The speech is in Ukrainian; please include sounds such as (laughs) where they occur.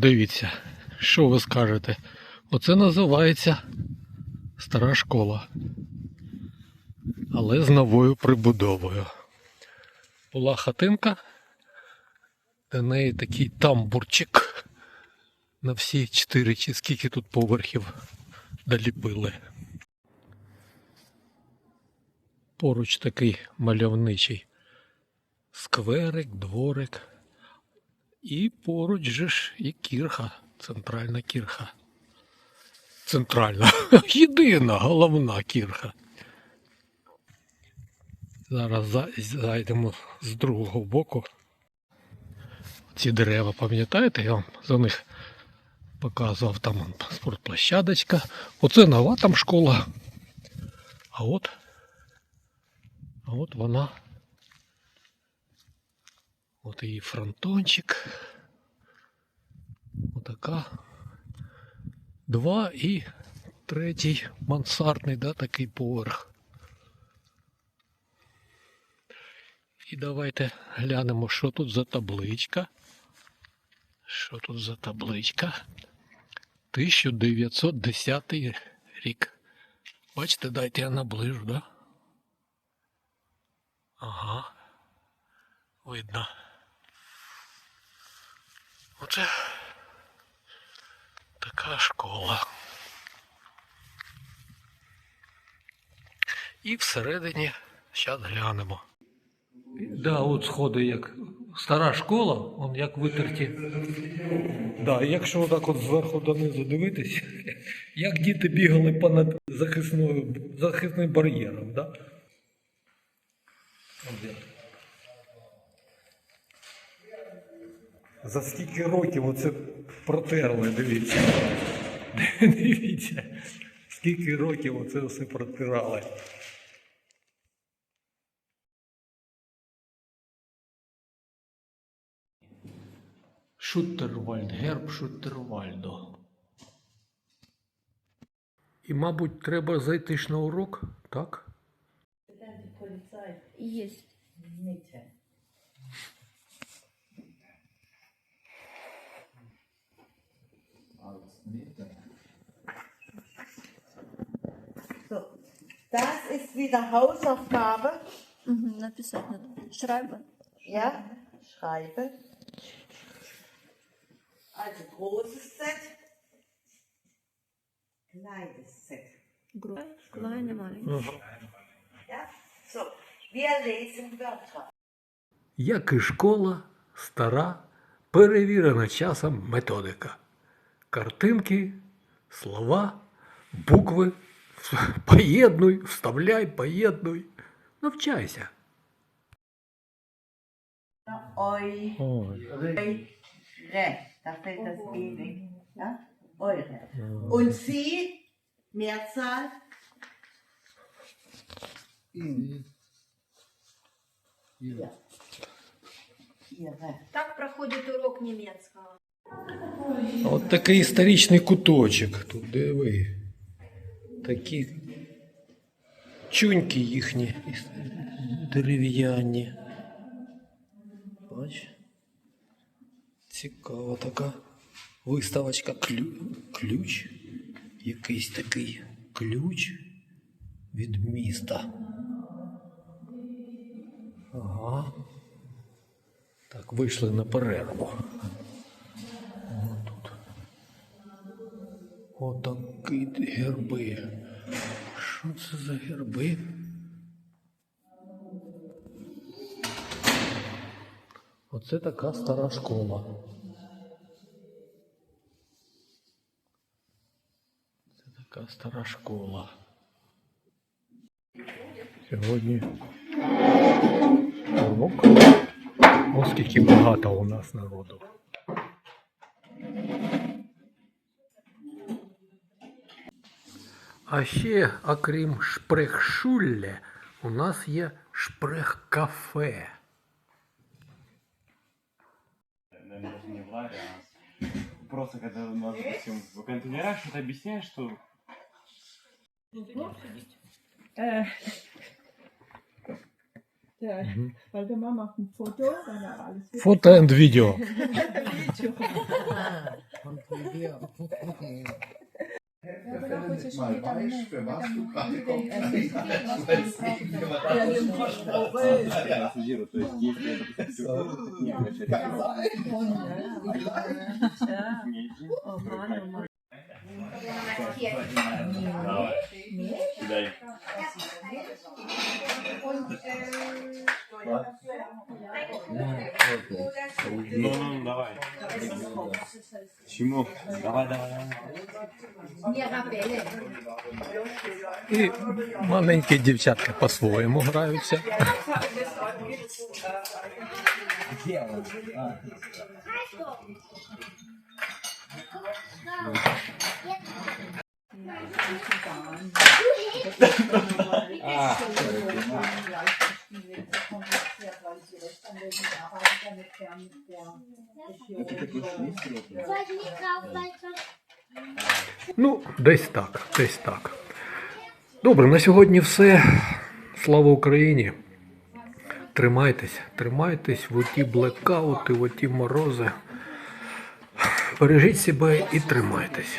Дивіться, що ви скажете? Оце називається стара школа. Але з новою прибудовою. Була хатинка, до неї такий тамбурчик на всі чотири чи скільки тут поверхів доліпили. Поруч такий мальовничий скверик, дворик. І поруч же ж і кірха, центральна кірха. Центральна, (laughs) єдина головна кірха. Зараз зайдемо з другого боку. Ці дерева, пам'ятаєте, я вам за них показував там спортплощадочка. Оце нова там школа. А от, а от вона. От її фронтончик. Отака. Два і третій мансардний, да, такий поверх. І давайте глянемо, що тут за табличка. Що тут за табличка? 1910 рік. Бачите, дайте я наближу, да? Ага. Видно. Оце така школа. І всередині зараз глянемо. Да, от сходи як стара школа, он як витерті. Да, якщо отак от зверху донизу дивитись, (laughs) як діти бігали понад захисною, захисним бар'єром, да? От як. За скільки років оце протерли, дивіться. (laughs) Дивіться, скільки років оце все протирали. Шуттервальд, герб Шуттервальдо. І, мабуть, треба зайти ж на урок, так? Есть. So, das ist wieder Hausaufgabe. Угу, написать надо. Шрайбен. Ja, schreibe. Also großes Z, kleines Z. Kleine маленький. Ja, so, wir lesen Wörter. Як і школа, стара, перевірена часом методика. Картинки, слова, букви. (laughs) Поєднуй, вставляй, поєднуй. Навчайся. Eu, Ой. eure. Da fällt das E weg. Ja, eure. Und sie, Mehrzahl, ja. Ihre. Так проходит урок немецкого. От такий історичний куточок. Тут диви. Такі чуньки їхні дерев'яні. Бач. Цікава така виставочка. Клю... Ключ. Якийсь такий ключ від міста. Ага. Так, вийшли на перерву. Отакі герби. Що це за герби? Оце така стара школа. Це така стара школа. Сьогодні урок. Ось скільки багато у нас народу. А ще, окрім шпрехшулле, у нас є шпрех-кафе. наверное, даже не в ларе, а просто когда, ну, допустим, в контейнерах что-то объясняешь, что Е, Der, Mhm. weil der Mama macht ein Foto, dann er alles wird. Фото and відео. Вона хоче, щоб її там не Für was du там gerade людей konkret якось weiß ich nicht, aber das Я ассоциирую, то есть если это допустим, не хочет, kann sein. Чему? Давай, давай, давай. І маленькі дівчатка по-своєму граються. Ну, десь так, десь так. Добре, на сьогодні все. Слава Україні. Тримайтесь, тримайтесь в оті блекаути, в оті морози. Бережіть себе і тримайтесь.